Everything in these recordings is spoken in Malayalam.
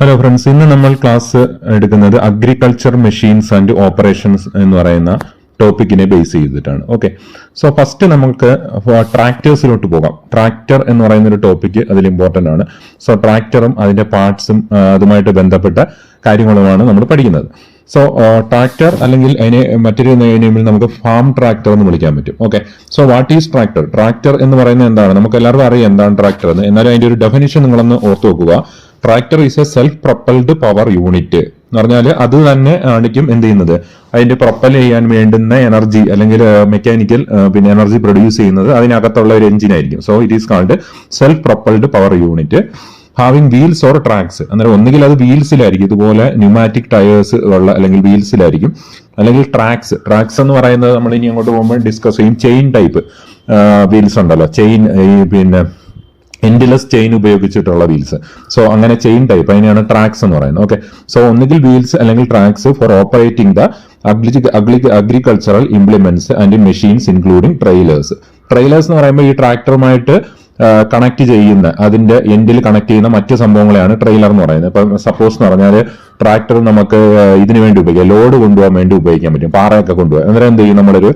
ഹലോ ഫ്രണ്ട്സ് ഇന്ന് നമ്മൾ ക്ലാസ് എടുക്കുന്നത് അഗ്രികൾച്ചർ മെഷീൻസ് ആൻഡ് ഓപ്പറേഷൻസ് എന്ന് പറയുന്ന ടോപ്പിക്കിനെ ബേസ് ചെയ്തിട്ടാണ്. ഓക്കെ സോ ഫസ്റ്റ് നമുക്ക് ട്രാക്ടേഴ്സിലോട്ട് പോകാം. ട്രാക്ടർ എന്ന് പറയുന്ന ഒരു ടോപ്പിക്ക് അതിൽ ഇമ്പോർട്ടന്റ് ആണ്. സോ ട്രാക്ടറും അതിന്റെ പാർട്സും അതുമായിട്ട് ബന്ധപ്പെട്ട കാര്യങ്ങളുമാണ് നമ്മൾ പഠിക്കുന്നത്. സോ ട്രാക്ടർ അല്ലെങ്കിൽ അതിനെ മറ്റൊരു നെയിമിൽ നമുക്ക് ഫാം ട്രാക്ടർ എന്ന് വിളിക്കാൻ പറ്റും. Okay so what is tractor tractor എന്ന് പറയുന്നത് എന്താണ്? നമുക്ക് എല്ലാവർക്കും അറിയാം എന്താണ് ട്രാക്ടർ എന്ന്. എന്നാലും അതിന്റെ ഒരു ഡെഫിനിഷൻ നിങ്ങളൊന്ന് ഓർത്ത് വെക്കുക. Tractor is a self propelled power unit എന്ന് പറഞ്ഞാൽ അത് തന്നെ ആണിക്കും എന്ത് ചെയ്യുന്നത്? അതിന്റെ പ്രൊപ്പൽ ചെയ്യാൻ വേണ്ടുന്ന എനർജി അല്ലെങ്കിൽ മെക്കാനിക്കൽ പിന്നെ എനർജി പ്രൊഡ്യൂസ് ചെയ്യുന്നത് അതിനകത്തുള്ള ഒരു എഞ്ചിൻ ആയിരിക്കും. So it is called self propelled power unit having wheels or tracks അന്നേരം ഒന്നുകിൽ അത് വീൽസിലായിരിക്കും ഇതുപോലെ ന്യൂമാറ്റിക് ടയേഴ്സ് ഉള്ള അല്ലെങ്കിൽ വീൽസിലായിരിക്കും അല്ലെങ്കിൽ ട്രാക്സ് ട്രാക്സ് എന്ന് പറയുന്നത് നമ്മൾ ഇനി അങ്ങോട്ട് പോകുമ്പോൾ ഡിസ്കസ് ചെയ്യും. ചെയിൻ ടൈപ്പ് വീൽസ് ഉണ്ടല്ലോ. ചെയിൻ പിന്നെ എൻഡിലെസ് ചെയിൻ ഉപയോഗിച്ചിട്ടുള്ള വീൽസ് സോ അങ്ങനെ ചെയിൻ ടൈപ്പ് അതിനെയാണ് ട്രാക്സ് എന്ന് പറയുന്നത്. ഓക്കെ സോ ഒന്നുകിൽ വീൽസ് അല്ലെങ്കിൽ tracks for operating the agricultural implements and machines including trailers trailers എന്ന് പറയുമ്പോൾ ഈ ട്രാക്ടറുമായിട്ട് കണക്ട് ചെയ്യുന്ന അതിന്റെ എൻഡിൽ കണക്ട് ചെയ്യുന്ന മറ്റു സംഭവങ്ങളെയാണ് ട്രെയിലർ എന്ന് പറയുന്നത്. ഇപ്പൊ സപ്പോസ് എന്ന് പറഞ്ഞാൽ ട്രാക്ടർ നമുക്ക് ഇതിനു വേണ്ടി ഉപയോഗിക്കാം. ലോഡ് കൊണ്ടുപോകാൻ വേണ്ടി ഉപയോഗിക്കാൻ പറ്റും. പാറയൊക്കെ കൊണ്ടുപോകാം. അന്നേരം എന്ത് ചെയ്യും? നമ്മളൊരു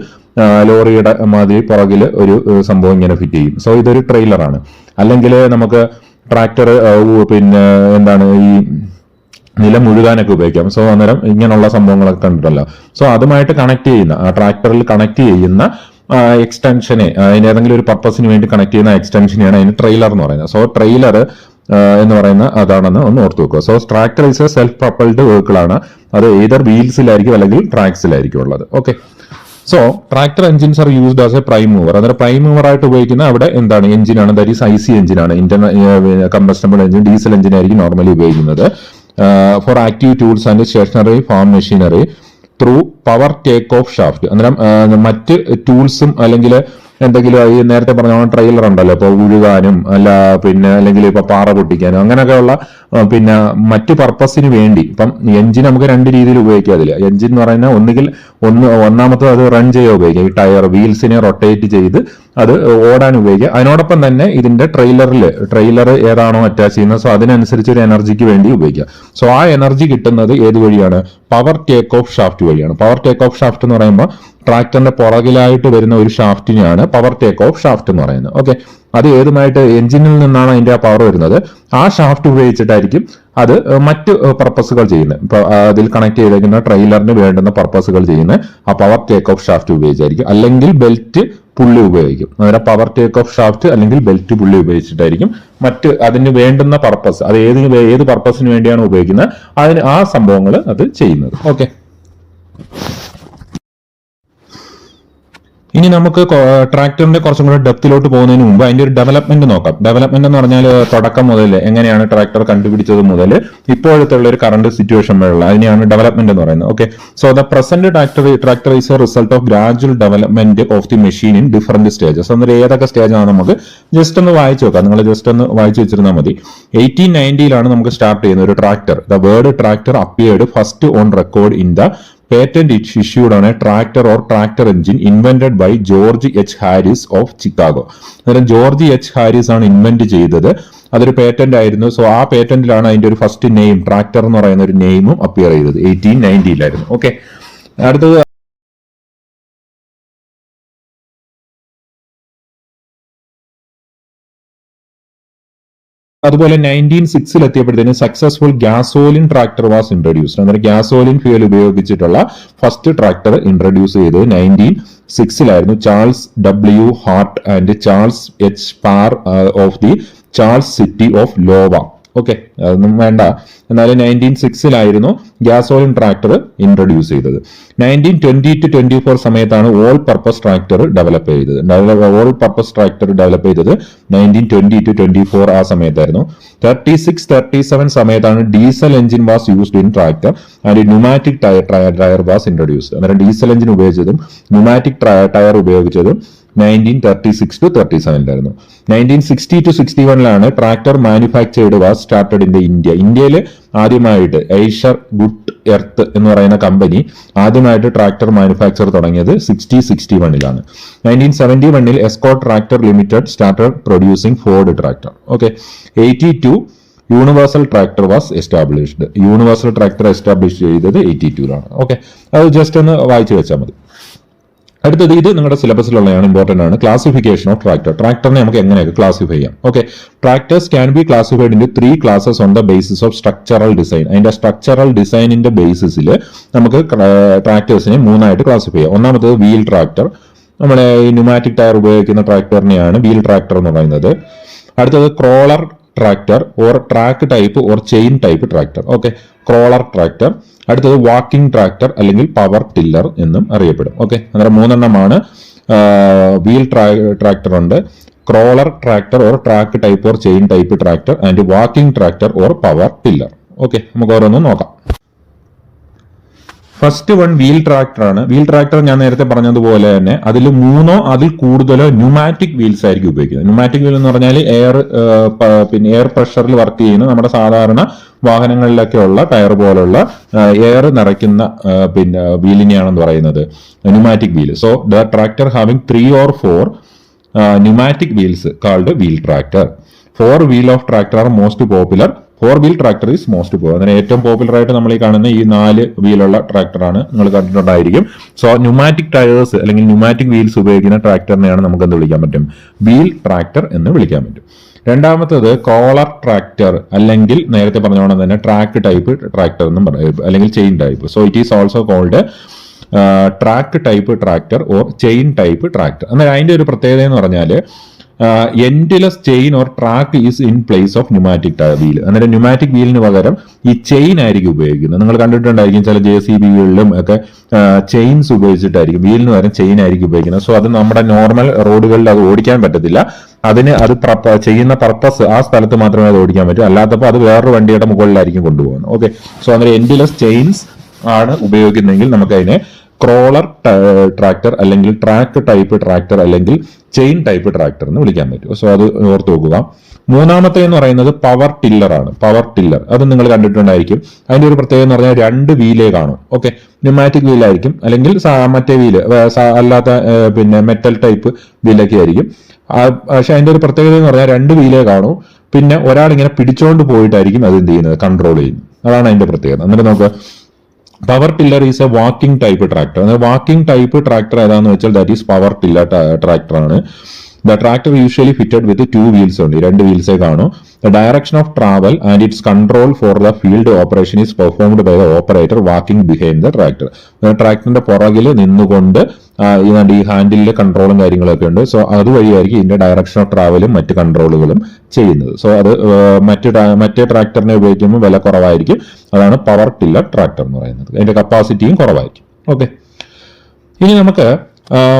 ലോറിയുടെ മാതിരി പുറകിൽ ഒരു സംഭവം ഇങ്ങനെ ഫിറ്റ് ചെയ്യും. സോ ഇതൊരു ട്രെയിലറാണ് അല്ലെങ്കിൽ നമുക്ക് ട്രാക്ടർ പിന്നെ എന്താണ് ഈ നിലം മുഴുകാനൊക്കെ ഉപയോഗിക്കാം. സോ അന്നേരം ഇങ്ങനെയുള്ള സംഭവങ്ങളൊക്കെ കണ്ടിട്ടല്ലോ സോ അതുമായിട്ട് കണക്ട് ചെയ്യുന്ന ട്രാക്ടറിൽ കണക്ട് ചെയ്യുന്ന എക്സ്റ്റൻഷനെ അതിന് ഏതെങ്കിലും ഒരു പർപ്പസിന് വേണ്ടി കണക്ട് ചെയ്യുന്ന എക്സ്റ്റൻഷനെയാണ് അതിന് ട്രെയിലർ എന്ന് പറയുന്നത്. സോ ട്രെയിലർ എന്ന് പറയുന്ന അതാണെന്ന് ഒന്ന് ഓർത്ത് വെക്കുക. So tractor is a self propelled vehicle ആണ്. അത് ഏതർ വീൽസിലായിരിക്കും അല്ലെങ്കിൽ ട്രാക്സിലായിരിക്കും ഉള്ളത്. Okay so tractor engines are used as a prime mover അതായത് പ്രൈം മൂവർ ആയിട്ട് ഉപയോഗിക്കുന്ന അവിടെ എന്താണ്? എഞ്ചിനാണ് ദാറ്റ് ഈസ് ഐ സി എഞ്ചിനാണ് internal combustible engine diesel engine ആയിരിക്കും നോർമലി ഉപയോഗിക്കുന്നത്. For active tools and stationary farm machinery through power take off shaft അന്നേരം മറ്റ് ടൂൾസും അല്ലെങ്കിൽ എന്തെങ്കിലും ഈ നേരത്തെ പറഞ്ഞ ട്രെയിലർ ഉണ്ടല്ലോ. ഇപ്പൊ ഉഴുകാനും അല്ല പിന്നെ അല്ലെങ്കിൽ ഇപ്പൊ പാറ പൊട്ടിക്കാനും അങ്ങനെയൊക്കെയുള്ള പിന്നെ മറ്റു പർപ്പസിന് വേണ്ടി. ഇപ്പം എഞ്ചിൻ നമുക്ക് രണ്ട് രീതിയിൽ ഉപയോഗിക്കാം അതിൽ എഞ്ചിൻ എന്ന് പറയുന്നത് ഒന്നുകിൽ ഒന്ന് ഒന്നാമത്തെ അത് റൺ ചെയ്യാൻ ഉപയോഗിക്കാം. ഈ ടയർ വീൽസിനെ റൊട്ടേറ്റ് ചെയ്ത് അത് ഓടാൻ ഉപയോഗിക്കുക അതിനോടൊപ്പം തന്നെ ഇതിന്റെ ട്രെയിലറിൽ ട്രെയിലർ ഏതാണോ അറ്റാച്ച് ചെയ്യുന്നത് സോ അതിനനുസരിച്ച് ഒരു എനർജിക്ക് വേണ്ടി ഉപയോഗിക്കുക സോ ആ എനർജി കിട്ടുന്നത് ഏത് വഴിയാണ്? പവർ ടേക്ക് ഓഫ് ഷാഫ്റ്റ് വഴിയാണ്. പവർ ടേക്ക് ഓഫ് ഷാഫ്റ്റ് എന്ന് പറയുമ്പോൾ ട്രാക്ടറിന്റെ പുറകിലായിട്ട് വരുന്ന ഒരു ഷാഫ്റ്റിനെയാണ് പവർ ടേക്ക് ഓഫ് ഷാഫ്റ്റ് എന്ന് പറയുന്നത്. ഓക്കെ അത് ഏതുമായിട്ട് എഞ്ചിനിൽ നിന്നാണ് അതിന്റെ ആ പവർ വരുന്നത്? ആ ഷാഫ്റ്റ് ഉപയോഗിച്ചിട്ടായിരിക്കും അത് മറ്റ് പർപ്പസുകൾ ചെയ്യുന്നത്. ഇപ്പൊ അതിൽ കണക്ട് ചെയ്തേക്കുന്ന ട്രെയിലറിന് വേണ്ടുന്ന പർപ്പസുകൾ ചെയ്യുന്ന ആ പവർ ടേക്ക് ഓഫ് ഷാഫ്റ്റ് ഉപയോഗിച്ചായിരിക്കും. അല്ലെങ്കിൽ ബെൽറ്റ് പുള്ളി ഉപയോഗിക്കും. അതായത് പവർ ടേക്ക് ഓഫ് ഷാഫ്റ്റ് അല്ലെങ്കിൽ ബെൽറ്റ് പുള്ളി ഉപയോഗിച്ചിട്ടായിരിക്കും മറ്റ് അതിന് വേണ്ടുന്ന പർപ്പസ് അത് ഏത് ഏത് പർപ്പസിന് വേണ്ടിയാണ് ഉപയോഗിക്കുന്നത്? അതിന് ആ സംഭവങ്ങൾ അത് ചെയ്യുന്നത്. ഓക്കെ ഇനി നമുക്ക് ട്രാക്ടറിന്റെ കുറച്ചും കൂടെ ഡെപ്തിലോട്ട് പോകുന്നതിന് മുമ്പ് അതിന്റെ ഒരു ഡെവലപ്മെന്റ് നോക്കാം. ഡെവലപ്മെന്റ് എന്ന് പറഞ്ഞാൽ തുടക്കം മുതൽ എങ്ങനെയാണ് ട്രാക്ടർ കണ്ടുപിടിച്ചത് മുതൽ ഇപ്പോഴത്തെ ഉള്ള ഒരു കറണ്ട് സിറ്റുവേഷൻ വരെയുള്ള അതിനെയാണ് ഡെവലപ്മെന്റ് എന്ന് പറയുന്നത്. Okay so the present tractor tractor is a result of gradual development of the machine in different stages അന്നേരം ഏതൊക്കെ സ്റ്റേജാണ് നമുക്ക് ജസ്റ്റ് ഒന്ന് വായിച്ചു നോക്കാം. നിങ്ങൾ ജസ്റ്റ് ഒന്ന് വായിച്ചു വെച്ചിരുന്നാൽ മതി. എയ്റ്റീൻ നയന്റിയിലാണ് നമുക്ക് സ്റ്റാർട്ട് ചെയ്യുന്ന ഒരു tractor the word tractor appeared first on record in the patent issued ആണ് tractor or tractor engine invented by George H Harris of Chicago അന്നേരം ജോർജ് എച്ച് ഹാരിസ് ആണ് ഇൻവെന്റ് ചെയ്തത്. അതൊരു പേറ്റന്റ് ആയിരുന്നു. സോ ആ പേറ്റന്റിലാണ് അതിന്റെ ഒരു ഫസ്റ്റ് നെയിം ട്രാക്ടർ എന്ന് പറയുന്ന ഒരു നെയിമും അപ്പിയർ ചെയ്തത്. എയ്റ്റീൻ നയന്റിയിലായിരുന്നു ഓക്കെ അടുത്തത് അതുപോലെ നയന്റീൻ സിക്സിൽ എത്തിയപ്പോഴത്തേനും successful gasoline tractor was introduced അന്നേരം ഗ്യാസോലിൻ ഫ്യൂൽ ഉപയോഗിച്ചിട്ടുള്ള ഫസ്റ്റ് ട്രാക്ടർ ഇൻട്രൊഡ്യൂസ് ചെയ്തത് nineteen സിക്സിലായിരുന്നു Charles W Hart and Charles H Parr of the Charles City of Iowa okay അതൊന്നും വേണ്ട. എന്നാൽ നയന്റീൻ സിക്സിലായിരുന്നു ഗ്യാസോലിൻ ട്രാക്ടർ ഇൻട്രൊഡ്യൂസ് ചെയ്തത്. Nineteen twenty two twenty four സമയത്താണ് ഓൾ പർപ്പസ് ട്രാക്ടർ ഡെവലപ്പ് ചെയ്തത്. ഓൾ പർപ്പസ് ട്രാക്ടർ ഡെവലപ്പ് ചെയ്തത് nineteen twenty two twenty four ആ സമയത്തായിരുന്നു. തേർട്ടി സിക്സ് തേർട്ടി സെവൻ സമയത്താണ് diesel engine was used in tractor and pneumatic tyre tyre was introduce അന്നേരം ഡീസൽ എഞ്ചിൻ ഉപയോഗിച്ചതും pneumatic tyre ഉപയോഗിച്ചതും nineteen thirty six to thirty സെവനിലായിരുന്നു nineteen sixty to sixty വണിലാണ് tractor manufactured was started in the India ഇന്ത്യയിൽ ആദ്യമായിട്ട് ഐഷർ ഗുഡ് എർത്ത് എന്ന് പറയുന്ന കമ്പനി ആദ്യമായിട്ട് ട്രാക്ടർ മാനുഫാക്ചർ തുടങ്ങിയത് സിക്സ്റ്റി സിക്സ്റ്റി വണ്ണിലാണ് നയന്റീൻ സെവന്റി വണ്ണിൽ എസ്കോ tractor limited started producing Ford tractor okay eighty two universal tractor was established universal tractor establish ചെയ്തത് എയ്റ്റി ടുവിലാണ് ഓക്കെ അത് ജസ്റ്റ് ഒന്ന് വായിച്ചു വെച്ചാൽ മതി. അടുത്തത് ഇത് നിങ്ങളുടെ സിലബസിലുള്ളതാണ് ഇമ്പോർട്ടന്റ് ആണ്. ക്ലാസിഫിക്കേഷൻ ഓഫ് ട്രാക്ടർ ട്രാക്ടറിനെ നമുക്ക് എങ്ങനെയൊക്കെ ക്ലാസിഫൈ ചെയ്യാം? Okay tractors can be classified in three classes on the basis of structural design അതിന്റെ സ്ട്രക്ചറൽ ഡിസൈനിന്റെ ബേസിസിൽ നമുക്ക് ട്രാക്ടേഴ്സിനെ മൂന്നായിട്ട് ക്ലാസിഫൈ ചെയ്യാം. ഒന്നാമത്തത് വീൽ ട്രാക്ടർ നമ്മുടെ ഈ ന്യൂമാറ്റിക് ടയർ ഉപയോഗിക്കുന്ന ട്രാക്ടറിനെയാണ് വീൽ ട്രാക്ടർ എന്ന് പറയുന്നത്. അടുത്തത് crawler tractor or track type or chain type tractor okay crawler tractor അടുത്തത് വാക്കിംഗ് ട്രാക്ടർ അല്ലെങ്കിൽ പവർ ടില്ലർ എന്നും അറിയപ്പെടും. ഓക്കെ അന്നേരം മൂന്നെണ്ണമാണ് വീൽ ട്രാക്ടർ ഉണ്ട്. Crawler tractor or track type or chain type tractor and walking tractor or power tiller okay നമുക്ക് ഓരോന്നും നോക്കാം. ഫസ്റ്റ് വൺ വീൽ ട്രാക്ടറാണ് വീൽ ട്രാക്ടർ ഞാൻ നേരത്തെ പറഞ്ഞതുപോലെ തന്നെ അതിൽ മൂന്നോ അതിൽ കൂടുതലോ ന്യൂമാറ്റിക് വീൽസ് ആയിരിക്കും ഉപയോഗിക്കുന്നത്. ന്യൂമാറ്റിക് വീൽ എന്ന് പറഞ്ഞാൽ എയർ പിന്നെ എയർ പ്രഷറിൽ വർക്ക് ചെയ്യുന്ന നമ്മുടെ സാധാരണ വാഹനങ്ങളിലൊക്കെ ഉള്ള ടയർ പോലുള്ള എയർ നിറയ്ക്കുന്ന പിന്നെ വീലിനെയാണെന്ന് പറയുന്നത്. Pneumatic wheel so the tractor having three or four pneumatic wheels called wheel tractor four wheel of tractor are most popular four wheel tractor is most popular അങ്ങനെ ഏറ്റവും പോപ്പുലർ ആയിട്ട് നമ്മൾ ഈ കാണുന്ന ഈ നാല് വീലുള്ള ട്രാക്ടറാണ് നിങ്ങൾ കണ്ടിട്ടുണ്ടായിരിക്കും. സോ ന്യൂമാറ്റിക് ടയേഴ്സ് അല്ലെങ്കിൽ ന്യൂമാറ്റിക് വീൽസ് ഉപയോഗിക്കുന്ന ട്രാക്ടറിനെയാണ് നമുക്ക് എന്ത് വിളിക്കാൻ പറ്റും? വീൽ ട്രാക്ടർ എന്ന് വിളിക്കാൻ പറ്റും. രണ്ടാമത്തത് കോളർ ട്രാക്ടർ അല്ലെങ്കിൽ നേരത്തെ പറഞ്ഞോണം തന്നെ ട്രാക്ക് ടൈപ്പ് ട്രാക്ടർ എന്നും പറയും. അല്ലെങ്കിൽ chain type so it is also called track type tractor or chain type tractor എന്നാൽ അതിന്റെ ഒരു പ്രത്യേകത എന്ന് പറഞ്ഞാൽ endless chain or track is in place of pneumatic wheel അന്നേരം ന്യൂമാറ്റിക് വീലിന് പകരം ഈ ചെയിൻ ആയിരിക്കും ഉപയോഗിക്കുന്നത്. നിങ്ങൾ കണ്ടിട്ടുണ്ടായിരിക്കും ചില ജെ സി ബികളിലും ഒക്കെ ചെയിൻസ് ഉപയോഗിച്ചിട്ടായിരിക്കും. വീലിന് പകരം ചെയിൻ ആയിരിക്കും ഉപയോഗിക്കുന്നത്. സോ അത് നമ്മുടെ നോർമൽ റോഡുകളിൽ അത് ഓടിക്കാൻ പറ്റത്തില്ല. അതിന് അത് ചെയ്യുന്ന പർപ്പസ് ആ സ്ഥലത്ത് മാത്രമേ അത് ഓടിക്കാൻ പറ്റൂ. അല്ലാത്തപ്പോൾ അത് വേറൊരു വണ്ടിയുടെ മുകളിലായിരിക്കും കൊണ്ടുപോകുന്നത്. ഓക്കെ സോ അന്നേരം എൻഡ്ലെസ് ചെയിൻസ് ആണ് ഉപയോഗിക്കുന്നതെങ്കിൽ നമുക്ക് അതിനെ ക്രോളർ ട്രാക്ടർ അല്ലെങ്കിൽ ട്രാക്ക് ടൈപ്പ് ട്രാക്ടർ അല്ലെങ്കിൽ ചെയിൻ ടൈപ്പ് ട്രാക്ടർ എന്ന് വിളിക്കാൻ പറ്റും. സോ അത് ഓർത്ത് നോക്കുക. മൂന്നാമത്തെ എന്ന് പറയുന്നത് പവർ ടില്ലർ ആണ്. പവർ ടില്ലർ അത് നിങ്ങൾ കണ്ടിട്ടുണ്ടായിരിക്കും. അതിന്റെ ഒരു പ്രത്യേകത എന്ന് പറഞ്ഞാൽ രണ്ട് വീലേ കാണും. ഓക്കെ ന്യൂമാറ്റിക് വീലായിരിക്കും അല്ലെങ്കിൽ മറ്റേ വീൽ അല്ലാത്ത പിന്നെ മെറ്റൽ ടൈപ്പ് വീലൊക്കെ ആയിരിക്കും. പക്ഷെ അതിന്റെ ഒരു പ്രത്യേകത എന്ന് പറഞ്ഞാൽ രണ്ട് വീലേ കാണൂ. പിന്നെ ഒരാൾ ഇങ്ങനെ പിടിച്ചോണ്ട് പോയിട്ടായിരിക്കും അത് എന്ത് ചെയ്യുന്നത്? കൺട്രോൾ ചെയ്യുന്നത്. അതാണ് അതിന്റെ പ്രത്യേകത. എന്നിട്ട് നമുക്ക് power tiller is a walking type tractor walking type tractor ഏതാന്ന് വെച്ചാൽ that is power tiller tractor ആണ്. The tractor usually fitted with two wheels ഉണ്ട് രണ്ട് വീൽസേ കാണൂ. The direction of travel and its control for the field operation is performed by the operator walking behind the tractor ട്രാക്ടറിന്റെ പുറകിൽ നിന്നുകൊണ്ട് ഈ ഹാൻഡിലെ കൺട്രോളും കാര്യങ്ങളൊക്കെ ഉണ്ട്. സോ അതുവഴിയായിരിക്കും ഇതിന്റെ ഡയറക്ഷൻ ഓഫ് ട്രാവലും മറ്റ് കൺട്രോളുകളും ചെയ്യുന്നത്. സോ അത് മറ്റ് മറ്റേ ട്രാക്ടറിനെ ഉപയോഗിക്കുമ്പോൾ വില കുറവായിരിക്കും. അതാണ് പവർ ടില്ലർ ട്രാക്ടർ എന്ന് പറയുന്നത്. അതിന്റെ കപ്പാസിറ്റിയും കുറവായിരിക്കും. ഓക്കെ ഇനി നമുക്ക്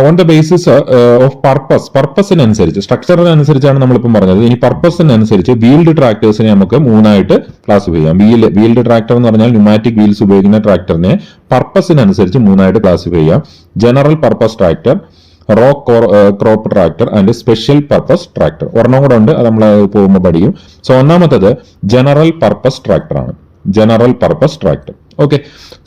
on the basis of purpose പർപ്പസിനനുസരിച്ച് സ്ട്രക്ചറിനനുസരിച്ചാണ് നമ്മളിപ്പം പറഞ്ഞത്. ഇനി പർപ്പസിനനുസരിച്ച് വീൽഡ് ട്രാക്ടേഴ്സിനെ നമുക്ക് മൂന്നായിട്ട് ക്ലാസിഫൈ ചെയ്യാം. വീൽ വീൽഡ് ട്രാക്ടർ എന്ന് പറഞ്ഞാൽ ന്യൂമാറ്റിക് വീൽസ് ഉപയോഗിക്കുന്ന ട്രാക്ടറിനെ പർപ്പസിനനുസരിച്ച് മൂന്നായിട്ട് ക്ലാസിഫൈ ചെയ്യാം. General purpose tractor row crop tractor and special purpose tractor ഒരെണ്ണം കൂടെ ഉണ്ട് അത് നമ്മൾ പോകുമ്പോൾ പഠിക്കും. സോ ഒന്നാമത്തത് ജനറൽ പർപ്പസ് ട്രാക്ടർ ആണ്. General purpose tractor okay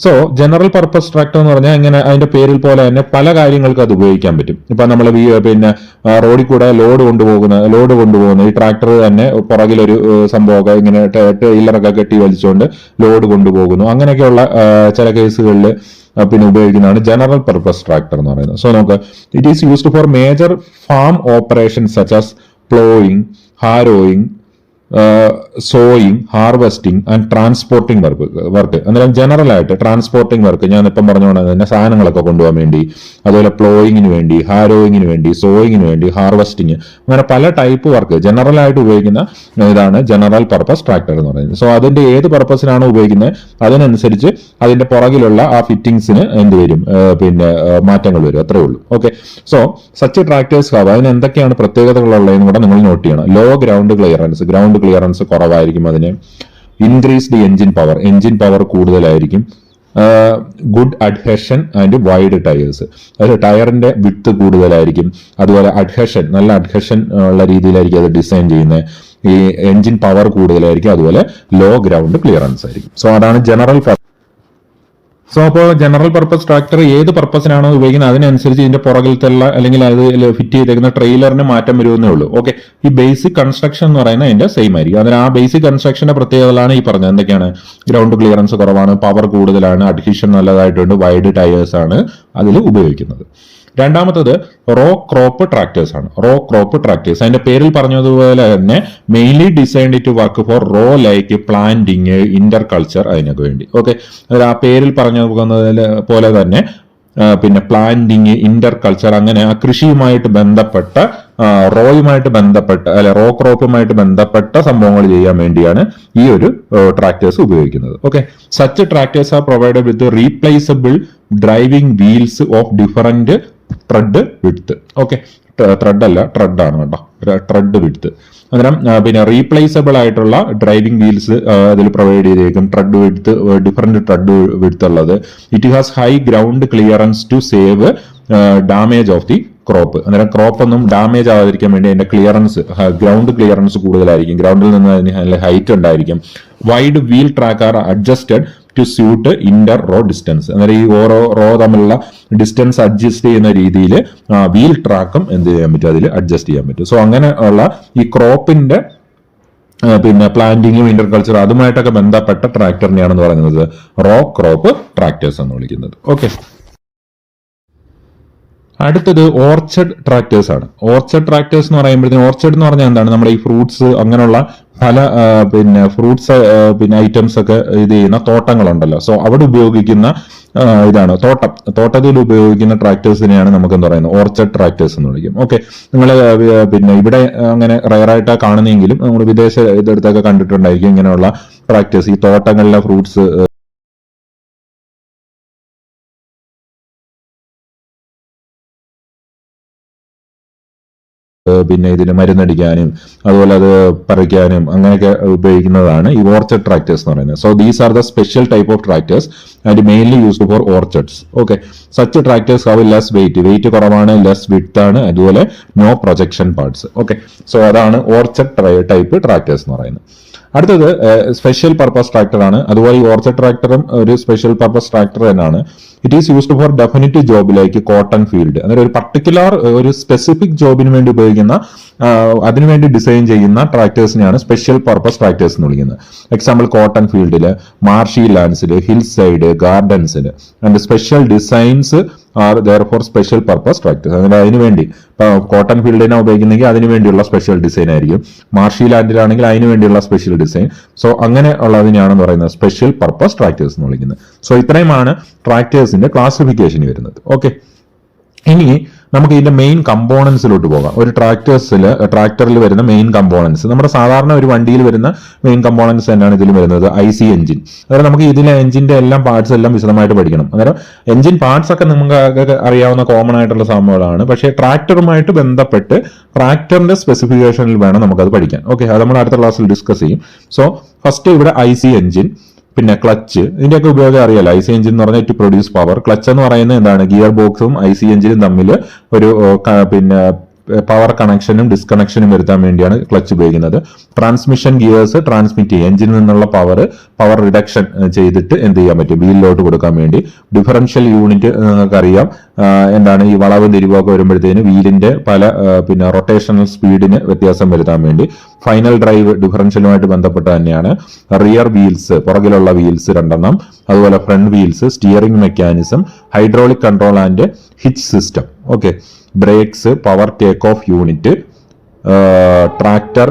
so general purpose tractor എന്ന് പറഞ്ഞാൽ എങ്ങനെ അതിന്റെ പേരിൽ പോലെ തന്നെ പല കാര്യങ്ങൾക്ക് അത് ഉപയോഗിക്കാൻ പറ്റും. ഇപ്പൊ നമ്മൾ പിന്നെ റോഡിൽ കൂടെ ലോഡ് കൊണ്ടുപോകുന്ന ലോഡ് കൊണ്ടുപോകുന്ന ഈ ട്രാക്ടർ തന്നെ പുറകിലൊരു സംഭവമൊക്കെ ഇങ്ങനെ ടൈലറൊക്കെ കെട്ടി വലിച്ചുകൊണ്ട് ലോഡ് കൊണ്ടുപോകുന്നു. അങ്ങനെയൊക്കെയുള്ള ചില കേസുകളിൽ പിന്നെ ഉപയോഗിക്കുന്നതാണ് ജനറൽ പർപ്പസ് ട്രാക്ടർ എന്ന് പറയുന്നത്. സോ നമുക്ക് it is used for major farm operation such as ploughing harrowing sowing harvesting and transporting work work അന്നേരം ജനറൽ ആയിട്ട് ട്രാൻസ്പോർട്ടിംഗ് വർക്ക് ഞാൻ ഇപ്പം പറഞ്ഞുകൊണ്ട് തന്നെ സാധനങ്ങളൊക്കെ കൊണ്ടുപോകാൻ വേണ്ടി അതുപോലെ പ്ലോയിങ്ങിന് വേണ്ടി ഹാരോയിങ്ങിന് വേണ്ടി സോയിങ്ങിന് വേണ്ടി ഹാർവെസ്റ്റിംഗ് അങ്ങനെ പല ടൈപ്പ് വർക്ക് ജനറൽ ആയിട്ട് ഉപയോഗിക്കുന്ന ഇതാണ് ജനറൽ പർപ്പസ് ട്രാക്ടർ എന്ന് പറയുന്നത്. സോ അതിന്റെ ഏത് പർപ്പസിനാണ് ഉപയോഗിക്കുന്നത്? അതിനനുസരിച്ച് അതിന്റെ പുറകിലുള്ള ആ ഫിറ്റിംഗ്സിന് എന്ത് വരും? പിന്നെ മാറ്റങ്ങൾ വരും. അത്രേ ഉള്ളൂ. Okay so such tractors have അതിന് എന്തൊക്കെയാണ് പ്രത്യേകതകളുള്ളതെന്ന് കൂടെ നിങ്ങൾ നോട്ട് ചെയ്യണം. Low ground clearance ground clearance കുറവായിരിക്കും അതിന്. Increased engine power engine power കൂടുതലായിരിക്കും. Good adhesion and wide tyres അതായത് ടയറിന്റെ വിത്ത് കൂടുതലായിരിക്കും. അതുപോലെ അഡ്ഹഷൻ നല്ല അഡ്ഹഷൻ ഉള്ള രീതിയിലായിരിക്കും അത് ഡിസൈൻ ചെയ്യുന്നത്. ഈ എഞ്ചിൻ പവർ കൂടുതലായിരിക്കും. അതുപോലെ ലോ ഗ്രൗണ്ട് ക്ലിയറൻസ് ആയിരിക്കും. സോ അതാണ് ജനറൽ സോ അപ്പോൾ ജനറൽ പർപ്പസ് ട്രാക്ടർ ഏത് പർപ്പസിനാണോ ഉപയോഗിക്കുന്നത് അതിനനുസരിച്ച് ഇതിന്റെ പുറകിലത്തുള്ള അല്ലെങ്കിൽ അത് ഫിറ്റ് ചെയ്തേക്കുന്ന ട്രെയിലറിന് മാറ്റം വരുമെന്നേ ഉള്ളൂ. ഓക്കെ ഈ ബേസിക് കൺസ്ട്രക്ഷൻ എന്ന് പറയുന്നത് അതിന്റെ സെയിം ആയിരിക്കും. അതിന് ആ ബേസിക് കൺസ്ട്രക്ഷന്റെ പ്രത്യേകതകളാണ് ഈ പറഞ്ഞത്. എന്തൊക്കെയാണ്? ഗ്രൗണ്ട് ക്ലിയറൻസ് കുറവാണ് പവർ കൂടുതലാണ് അഡ്ഹീഷൻ നല്ലതായിട്ടുണ്ട് വൈഡ് ടയേഴ്സ് ആണ് അതിൽ ഉപയോഗിക്കുന്നത്. രണ്ടാമത്തത് റോ ക്രോപ്പ് ട്രാക്ടേഴ്സ് ആണ്. Row crop tractors. അതിന്റെ പേരിൽ പറഞ്ഞതുപോലെ തന്നെ mainly designed to work for row like planting inter culture അതിനൊക്കെ വേണ്ടി. ഓക്കെ? ആ പേരിൽ പറഞ്ഞ പോലെ തന്നെ പിന്നെ പ്ലാന്റിങ് ഇന്റർ കൾച്ചർ അങ്ങനെ ആ കൃഷിയുമായിട്ട് ബന്ധപ്പെട്ട റോയുമായിട്ട് ബന്ധപ്പെട്ട അല്ലെ റോ ക്രോപ്പുമായിട്ട് ബന്ധപ്പെട്ട സംഭവങ്ങൾ ചെയ്യാൻ വേണ്ടിയാണ് ഈ ഒരു ട്രാക്ടേഴ്സ് ഉപയോഗിക്കുന്നത്. Okay? Such tractors are provide with replaceable driving wheels of different tread width okay thread അല്ല ട്രെഡ് ആണ് കേട്ടോ. ട്രെഡ് വിഡ്ത്ത് അന്നേരം പിന്നെ റീപ്ലേസബിൾ ആയിട്ടുള്ള ഡ്രൈവിംഗ് വീൽസ് അതിൽ പ്രൊവൈഡ് ചെയ്തേക്കും. Tread width different tread width ഉള്ളത്. It has high ground clearance to save damage of the crop അന്നേരം ക്രോപ്പ് ഒന്നും ഡാമേജ് ആവാതിരിക്കാൻ വേണ്ടി അതിന്റെ ക്ലിയറൻസ് ഗ്രൗണ്ട് ക്ലിയറൻസ് കൂടുതലായിരിക്കും. ഗ്രൗണ്ടിൽ നിന്ന് അതിന് ഹൈറ്റ് ഉണ്ടായിരിക്കും. Wide wheel track are adjusted to suit inter row distance അന്നേരം ഈ ഓരോ റോ തമ്മിലുള്ള ഡിസ്റ്റൻസ് അഡ്ജസ്റ്റ് ചെയ്യുന്ന രീതിയിൽ വീൽ ട്രാക്കും എന്ത് ചെയ്യാൻ പറ്റും? അതിൽ അഡ്ജസ്റ്റ് ചെയ്യാൻ പറ്റും. സോ അങ്ങനെ ഉള്ള ഈ ക്രോപ്പിന്റെ പിന്നെ പ്ലാന്റിങ്ങും ഇന്റർ കൾച്ചർ അതുമായിട്ടൊക്കെ ബന്ധപ്പെട്ട ട്രാക്ടറിനെയാണെന്ന് പറയുന്നത് റോ ക്രോപ്പ് ട്രാക്ടേഴ്സ് എന്ന് വിളിക്കുന്നത്. ഓക്കെ അടുത്തത് ഓർച്ചഡ് ട്രാക്ടേഴ്സ് ആണ്. ഓർച്ചഡ് ട്രാക്ടേഴ്സ് എന്ന് പറയുമ്പോഴത്തേക്കും ഓർച്ചഡ് എന്ന് പറഞ്ഞാൽ എന്താണ്? നമ്മുടെ ഈ ഫ്രൂട്ട്സ് അങ്ങനെയുള്ള പല പിന്നെ ഫ്രൂട്ട്സ് പിന്നെ ഐറ്റംസ് ഒക്കെ ഇത് ചെയ്യുന്ന തോട്ടങ്ങളുണ്ടല്ലോ. സോ അവിടെ ഉപയോഗിക്കുന്ന ഇതാണ് തോട്ടം. തോട്ടത്തിൽ ഉപയോഗിക്കുന്ന ട്രാക്ടേഴ്സിനെയാണ് നമുക്ക് എന്താ പറയുന്നത്? ഓർച്ചഡ് ട്രാക്ടേഴ്സ് എന്ന് വിളിക്കും. ഓക്കെ. നിങ്ങൾ പിന്നെ ഇവിടെ അങ്ങനെ റയറായിട്ടാണ് കാണുന്നെങ്കിലും നമ്മൾ വിദേശ ഇതെടുത്തൊക്കെ കണ്ടിട്ടുണ്ടായിരിക്കും ഇങ്ങനെയുള്ള ട്രാക്ടേഴ്സ് ഈ തോട്ടങ്ങളിലെ ഫ്രൂട്ട്സ് പിന്നെ ഇതിന് മരുന്നടിക്കാനും അതുപോലെ അത് പറിക്കാനും അങ്ങനെയൊക്കെ ഉപയോഗിക്കുന്നതാണ് ഈ ഓർച്ചഡ് ട്രാക്ടേഴ്സ് എന്ന് പറയുന്നത്. So these are the special type of tractors and mainly used for orchards okay such tractors have less weight weight കുറവാണ് ലെസ് വിഡ്ത്ത് ആണ് അതുപോലെ no projection parts okay so അതാണ് ഓർച്ചഡ് ടൈപ്പ് ട്രാക്ടേഴ്സ് എന്ന് പറയുന്നത്. അടുത്തത് സ്പെഷ്യൽ പർപ്പസ് ട്രാക്ടർ ആണ്. അതുപോലെ ഈ ട്രാക്ടറും ഒരു സ്പെഷ്യൽ പർപ്പസ് ട്രാക്ടർ തന്നെയാണ്. It is used for definite ജോബിലേക്ക് cotton field അങ്ങനെ ഒരു പർട്ടിക്കുലർ ഒരു സ്പെസിഫിക് ജോബിന് വേണ്ടി ഉപയോഗിക്കുന്ന അതിനുവേണ്ടി ഡിസൈൻ ചെയ്യുന്ന ട്രാക്ടേഴ്സിനെയാണ് സ്പെഷ്യൽ പർപ്പസ് ട്രാക്ടേഴ്സ് എന്ന് വിളിക്കുന്നത്. എക്സാമ്പിൾ കോട്ടൺ ഫീൽഡിൽ മാർഷി ലാൻഡ്സിൽ hill side ഗാർഡൻസിൽ and special designs are there for special purpose tractors അതിന് വേണ്ടി കോട്ടൺ ഫീൽഡിനെ ഉപയോഗിക്കുന്നെങ്കിൽ അതിന് വേണ്ടിയുള്ള സ്പെഷ്യൽ ഡിസൈൻ ആയിരിക്കും. മാർഷി ലാൻഡിലാണെങ്കിൽ അതിന് വേണ്ടിയുള്ള സ്പെഷ്യൽ ഡിസൈൻ സോ അങ്ങനെ ഉള്ളതിനാണെന്ന് പറയുന്നത് സ്പെഷ്യൽ പർപ്പസ് ട്രാക്ടേഴ്സ് എന്ന് വിളിക്കുന്നത്. സോ ഇത്രയുമാണ് ട്രാക്ടേഴ്സിന്റെ ക്ലാസിഫിക്കേഷൻ വരുന്നത്. ഓക്കെ ഇനി നമുക്ക് ഇതിന്റെ മെയിൻ കമ്പോണൻസിലോട്ട് പോകാം. ഒരു ട്രാക്ടേഴ്സിൽ ട്രാക്ടറിൽ വരുന്ന മെയിൻ കമ്പോണൻസ് നമ്മുടെ സാധാരണ ഒരു വണ്ടിയിൽ വരുന്ന മെയിൻ കമ്പോണൻസ് തന്നെയാണ് ഇതിൽ വരുന്നത്. ഐ സി എഞ്ചിൻ അതായത് നമുക്ക് ഇതിലെ എഞ്ചിന്റെ എല്ലാം പാർട്സ് എല്ലാം വിശദമായിട്ട് പഠിക്കണം. അന്നേരം എഞ്ചിൻ പാർട്സ് ഒക്കെ നമുക്ക് അറിയാവുന്ന കോമൺ ആയിട്ടുള്ള സംഭവങ്ങളാണ്. പക്ഷേ ട്രാക്ടറുമായിട്ട് ബന്ധപ്പെട്ട് ട്രാക്ടറിന്റെ സ്പെസിഫിക്കേഷനിൽ വേണം നമുക്കത് പഠിക്കാൻ. ഓക്കെ അത് നമ്മൾ അടുത്ത ക്ലാസ്സിൽ ഡിസ്കസ് ചെയ്യും. സോ ഫസ്റ്റ് ഇവിടെ ഐ സി എഞ്ചിൻ പിന്നെ ക്ലച്ച് ഇതിന്റെയൊക്കെ ഉപയോഗം അറിയാലോ? ഐ സി എഞ്ചിൻ എന്ന് പറഞ്ഞാൽ ടു പ്രൊഡ്യൂസ് പവർ ക്ലച്ച് എന്ന് പറയുന്നത് എന്താണ്? ഗിയർ ബോക്സും ഐ സി എഞ്ചിനും തമ്മിൽ ഒരു പിന്നെ പവർ കണക്ഷനും ഡിസ്കണക്ഷനും വരുത്താൻ വേണ്ടിയാണ് ക്ലച്ച് ഉപയോഗിക്കുന്നത്. ട്രാൻസ്മിഷൻ ഗിയേഴ്സ് ട്രാൻസ്മിറ്റ് ചെയ്യുക എഞ്ചിനിൽ നിന്നുള്ള പവർ പവർ റിഡക്ഷൻ ചെയ്തിട്ട് എന്ത് ചെയ്യാൻ പറ്റും? വീലിലോട്ട് കൊടുക്കാൻ വേണ്ടി. ഡിഫറൻഷ്യൽ യൂണിറ്റ് നിങ്ങൾക്ക് അറിയാം എന്താണ്? ഈ വളവ് തിരിവൊക്കെ വരുമ്പോഴത്തേന് വീലിന്റെ പല പിന്നെ റൊട്ടേഷണൽ സ്പീഡിന് വ്യത്യാസം വരുത്താൻ വേണ്ടി. ഫൈനൽ ഡ്രൈവ് ഡിഫറൻഷ്യലുമായിട്ട് ബന്ധപ്പെട്ട് തന്നെയാണ്. റിയർ വീൽസ് പുറകിലുള്ള വീൽസ് രണ്ടെണ്ണം. അതുപോലെ front wheels steering mechanism hydraulic control and hitch system okay brakes power take off unit tractor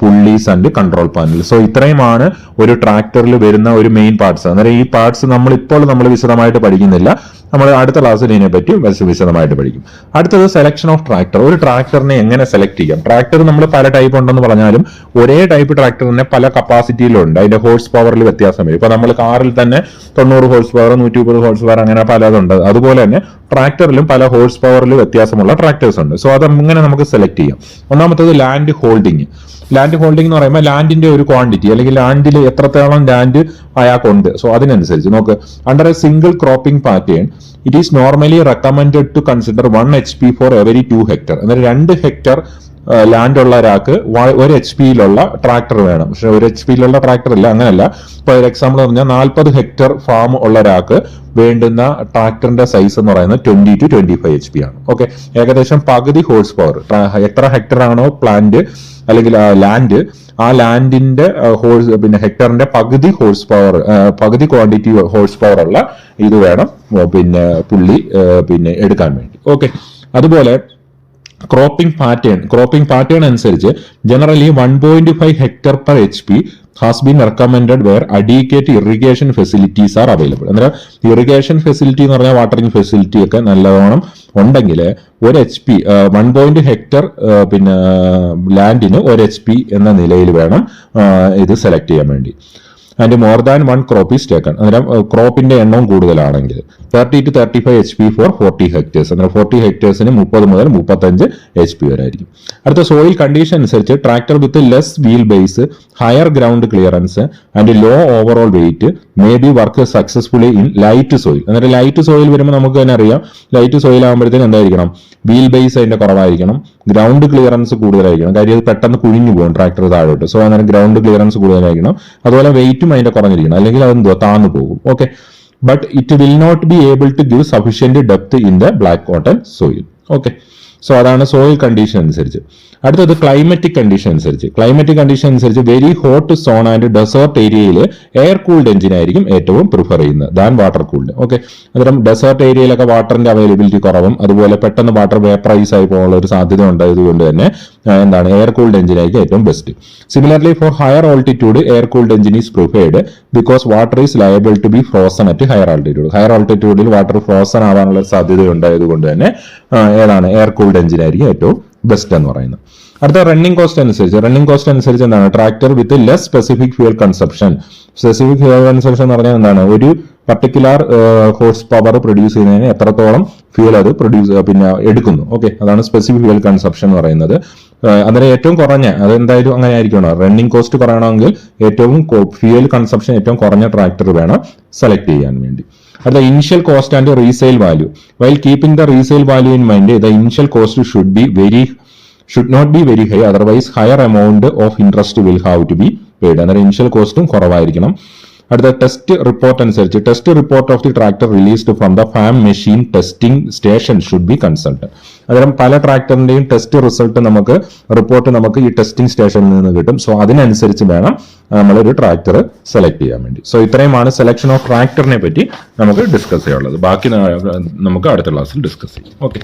pulleys and control panel so ഇത്രയുമാണ് ഒരു ട്രാക്ടറിൽ വരുന്ന ഒരു മെയിൻ പാർട്സ് അന്നേരം ഈ പാർട്സ് നമ്മൾ ഇപ്പോൾ നമ്മൾ വിശദമായിട്ട് പഠിക്കുന്നില്ല. നമ്മൾ അടുത്ത ക്ലാസ്സിൽ ഇതിനെപ്പറ്റി പറ്റി വിശദമായിട്ട് പഠിക്കും. അടുത്തത് സെലക്ഷൻ ഓഫ് ട്രാക്ടർ ഒരു ട്രാക്ടറിനെ എങ്ങനെ സെലക്ട് ചെയ്യാം? ട്രാക്ടർ നമ്മൾ പല ടൈപ്പ് ഉണ്ടെന്ന് പറഞ്ഞാലും ഒരേ ടൈപ്പ് ട്രാക്ടറിനെ പല കപ്പാസിറ്റിയിലുണ്ട് അതിന്റെ ഹോഴ്സ് പവറിൽ വ്യത്യാസം വരും ഇപ്പൊ നമ്മൾ കാറിൽ തന്നെ തൊണ്ണൂറ് ഹോഴ്സ് പവർ നൂറ്റി മുപ്പത് ഹോഴ്സ് പവർ അങ്ങനെ പലതുണ്ട്. അതുപോലെ തന്നെ ട്രാക്ടറിലും പല ഹോഴ്സ് പവറിൽ വ്യത്യാസമുള്ള ട്രാക്ടേഴ്സ് ഉണ്ട്. സോ അത് ഇങ്ങനെ നമുക്ക് സെലക്ട് ചെയ്യാം? ഒന്നാമത്തത് ലാൻഡ് ഹോൾഡിംഗ് ലാൻഡ് ഹോൾഡിംഗ് എന്ന് പറയുമ്പോൾ ലാൻഡിന്റെ ഒരു ക്വാണ്ടിറ്റി അല്ലെങ്കിൽ ലാൻഡിൽ എത്രത്തോളം ലാൻഡ് അയാൾക്കുണ്ട്. സോ അതിനനുസരിച്ച് നോക്ക്. Under a single cropping pattern it is normally recommended to consider one H P for every two hectare എന്നാൽ രണ്ട് ഹെക്ടർ ലാൻഡ് ഉള്ള ഒരാൾക്ക് ഒരു എച്ച് പിയിലുള്ള ട്രാക്ടർ വേണം. പക്ഷെ ഒരു എച്ച് പിയിലുള്ള ട്രാക്ടർ ഇല്ല അങ്ങനല്ല. ഇപ്പൊ ഒരു എക്സാമ്പിൾ പറഞ്ഞാൽ നാൽപ്പത് ഹെക്ടർ ഫാം ഉള്ള ഒരാൾക്ക് വേണ്ടുന്ന ട്രാക്ടറിന്റെ സൈസ് എന്ന് പറയുന്നത് twenty two twenty five H P ആണ്. ഓക്കെ ഏകദേശം പകുതി ഹോഴ്സ് പവർ എത്ര ഹെക്ടർ ആണോ പ്ലാന്റ് അല്ലെങ്കിൽ ആ ലാൻഡ് ആ ലാൻഡിന്റെ ഹോഴ്സ് പിന്നെ ഹെക്ടറിന്റെ പകുതി ഹോഴ്സ് പവർ പകുതി ക്വാണ്ടിറ്റി ഹോഴ്സ് പവർ ഉള്ള ഇത് വേണം പിന്നെ പുള്ളി പിന്നെ എടുക്കാൻ വേണ്ടി. ഓക്കെ അതുപോലെ ക്രോപ്പിംഗ് പാറ്റേൺ ക്രോപ്പിംഗ് പാറ്റേൺ അനുസരിച്ച് generally one point five hectare per H P has been recommend where adequate irrigation facilities are available അന്നേരം ഇറിഗേഷൻ ഫെസിലിറ്റി എന്ന് പറഞ്ഞാൽ വാട്ടറിംഗ് ഫെസിലിറ്റി ഒക്കെ നല്ലവണ്ണം ഉണ്ടെങ്കിൽ ഒരു H P one point hectare പിന്നെ ലാൻഡിന് ഒരു എച്ച് പി എന്ന നിലയിൽ വേണം ഇത് സെലക്ട് ചെയ്യാൻ വേണ്ടി. And more than one crop is taken അന്നേരം ക്രോപ്പിന്റെ എണ്ണം കൂടുതലാണെങ്കിൽ thirty two thirty five H P for forty hectares അന്നേരം ഫോർട്ടി ഹെക്ടേഴ്സിന് മുപ്പത് മുതൽ മുപ്പത്തഞ്ച് എച്ച് പി വരെ ആയിരിക്കും. അടുത്ത സോയിൽ കണ്ടീഷൻ അനുസരിച്ച് tractor with less wheel base higher ground clearance and low overall weight may be work successfully in light soil അന്നേരം ലൈറ്റ് സോയിൽ വരുമ്പോൾ നമുക്ക് തന്നെ അറിയാം. ലൈറ്റ് സോയിൽ ആകുമ്പോഴത്തേക്കും എന്തായിരിക്കണം? വീൽ ബേസ് അതിന്റെ കുറവായിരിക്കണം. ഗ്രൗണ്ട് ക്ലിയറൻസ് കൂടുതലായിരിക്കണം. കാര്യം അത് പെട്ടെന്ന് കുഴിഞ്ഞു പോകും ട്രാക്ടർ താഴോട്ട്. സോ അന്നേരം ഗ്രൗണ്ട് ക്ലിയറൻസ് കൂടുതലായിരിക്കണം. അതുപോലെ വെയിറ്റും അതിന്റെ കുറഞ്ഞിരിക്കണം. അല്ലെങ്കിൽ അതെന്തോ താന്നു പോകും. Okay but it will not be able to give sufficient depth in the black cotton soil okay so അതാണ് സോയിൽ കണ്ടീഷൻ അനുസരിച്ച്. അടുത്തത് ക്ലൈമറ്റിക് കണ്ടീഷൻ അനുസരിച്ച്. ക്ലൈമറ്റിക് കണ്ടീഷൻ അനുസരിച്ച് very hot zone and desert ഏരിയയിൽ എയർ കൂൾഡ് എഞ്ചിൻ ആയിരിക്കും ഏറ്റവും പ്രിഫർ ചെയ്യുന്നത്. ദാൻ വാട്ടർ കൂൾഡ് ഓക്കെ അന്നേരം ഡെസേർട്ട് ഏരിയയിലൊക്കെ വാട്ടറിന്റെ അവൈലബിലിറ്റി കുറവും അതുപോലെ പെട്ടെന്ന് വാട്ടർ വേപ്പറൈസ് ആയി പോകാനുള്ള ഒരു സാധ്യത ഉണ്ടായതുകൊണ്ട് തന്നെ എന്താണ് എയർ കൂൾഡ് എഞ്ചിൻ ആയിരിക്കും ഏറ്റവും best similarly for higher altitude air cooled engine is preferred because water is liable to be frozen at higher altitude higher ആൾട്ടിറ്റ്യൂഡിൽ water frozen ആവാനുള്ള സാധ്യത ഉണ്ടായതുകൊണ്ട് തന്നെ ഏതാണ് എയർ കൂൾഡ് എഞ്ചിൻ ആയിരിക്കും ഏറ്റവും ബെസ്റ്റ് എന്ന് പറയുന്നത്. അടുത്ത റണ്ണിംഗ് കോസ്റ്റ് അനുസരിച്ച് റണ്ണിംഗ് കോസ്റ്റ് അനുസരിച്ച് എന്താണ്? Tractor with less specific fuel consumption specific fuel consumption എന്ന് പറഞ്ഞാൽ എന്താണ്? ഒരു പർട്ടിക്കുലർ ഹോഴ്സ് പവർ പ്രൊഡ്യൂസ് ചെയ്യുന്നതിന് എത്രത്തോളം ഫ്യൂൽ അത് പ്രൊഡ്യൂസ് പിന്നെ എടുക്കുന്നു. ഓക്കെ അതാണ് സ്പെസിഫിക് ഫ്യൂൽ കൺസപ്ഷൻ എന്ന് പറയുന്നത്. അതിന് ഏറ്റവും കുറഞ്ഞ അത് എന്തായാലും അങ്ങനെ ആയിരിക്കണം റണ്ണിംഗ് കോസ്റ്റ് കുറയണമെങ്കിൽ ഏറ്റവും ഫ്യൂൽ കൺസപ്ഷൻ ഏറ്റവും കുറഞ്ഞ ട്രാക്ടർ വേണം സെലക്ട് ചെയ്യാൻ വേണ്ടി. അടുത്ത initial cost and resale value while keeping the resale value in mind the initial cost should be very should not be very high otherwise higher amount of interest will have to be paid അന്നേരം ഇനിഷ്യൽ കോസ്റ്റും കുറവായിരിക്കണം. അടുത്ത ടെസ്റ്റ് റിപ്പോർട്ട് അനുസരിച്ച് test report of the tractor released from the farm machine testing station should be consult അന്നേരം പല ട്രാക്ടറിന്റെയും ടെസ്റ്റ് റിസൾട്ട് നമുക്ക് റിപ്പോർട്ട് നമുക്ക് ഈ ടെസ്റ്റിംഗ് സ്റ്റേഷനിൽ നിന്ന് കിട്ടും. സോ അതിനനുസരിച്ച് വേണം നമ്മൾ ഒരു ട്രാക്ടർ സെലക്ട് ചെയ്യാൻ വേണ്ടി. സോ ഇത്രയുമാണ് സെലക്ഷൻ ഓഫ് ട്രാക്ടറിനെ പറ്റി നമുക്ക് ഡിസ്കസ് ചെയ്യാനുള്ളത്. ബാക്കി നമുക്ക് അടുത്ത ക്ലാസ്സിൽ ഡിസ്കസ് ചെയ്യാം. ഓക്കെ